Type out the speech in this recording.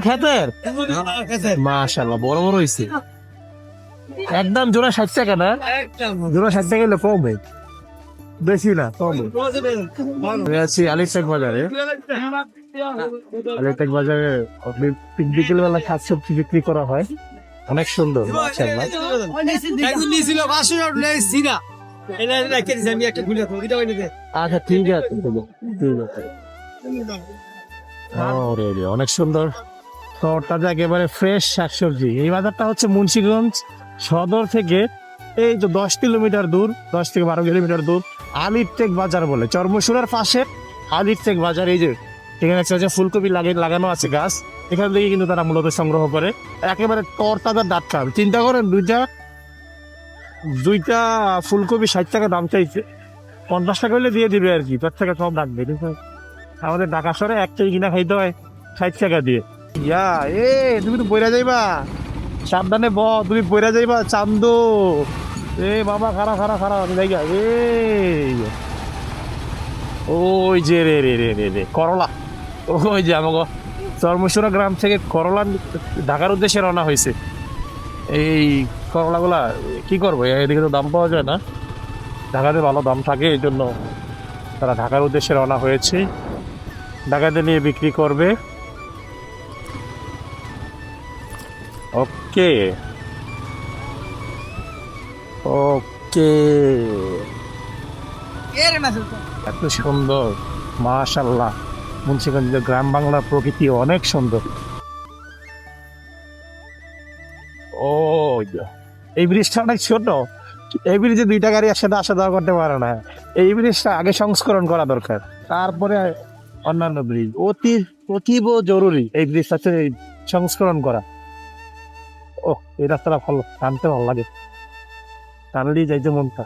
খেতের মাশাল্লাহ বড় বড় হয়েছে একদম জোড়া ষাট টাকা না? জোড়া ষাট টাকা হলে বেশি না আছি বাজারে। বাজারে বিকেল বেলা শাক সবজি বিক্রি করা হয়। অনেক সুন্দর আচ্ছা ঠিক আছে ঠিক অনেক সুন্দর। তরতাজা একেবারে ফ্রেশ শাকসবজি। এই বাজারটা হচ্ছে মুন্সিগঞ্জ সদর থেকে এই তো দশ কিলোমিটার দূর, দশ থেকে বারো কিলোমিটার দূর আলিরটেক বাজার বলে। চর্মসুরার পাশে আলিরটেক বাজার, এই যে এখানে হচ্ছে ফুলকপি লাগে লাগানো আছে গাছ। এখান থেকে কিন্তু তারা মূলত সংগ্রহ করে। একেবারে তরতাজা ডাক্কা চিন্তা করেন, দুইটা দুইটা ফুলকপি ষাট টাকা দাম চাইছে। পঞ্চাশ টাকা হলে দিয়ে দিবে আর কি। তার থেকে কম আছে? আমাদের ঢাকা শহরে এক কেজি কিনা খাইতে হয়, ষাট টাকা দিয়ে। ইয়া, এ, তুমি তো বইরা যাইবা। সাবধানে ব, তুমি বইরা যাইবা, চান্দো। এ, বাবা খারা খারা খারা আমি যাই এ, ওই যে, রে রে রে রে রে, করলা। ওই যে আমাকে চরমেশ্বরা গ্রাম থেকে করলা ঢাকার উদ্দেশ্যে রওনা হয়েছে। এই করলাগুলা কি করব? এদিকে তো দাম পাওয়া যায় না। ঢাকাতে ভালো দাম থাকে এই জন্য তারা ঢাকার উদ্দেশ্যে রওনা হয়েছে। ঢাকাতে নিয়ে বিক্রি করবে। ওকে। ওকে। এত সুন্দর। মাশাল্লাহ মুন্সিগঞ্জের গ্রাম বাংলার প্রকৃতি অনেক সুন্দর। ও এই ব্রিজটা অনেক ছোট। এই ব্রিজে দুইটা গাড়ি একসাথে আসা যাওয়া করতে পারে না। এই ব্রিজটা আগে সংস্করণ করা দরকার। তারপরে অন্যান্য ব্রিজ। অতি অতীব জরুরি এই ব্রিজ হচ্ছে এই সংস্করণ করা। ও এই রাস্তাটা ভালো, টানতে ভালো লাগে। টানলেই যাইতে মনটা।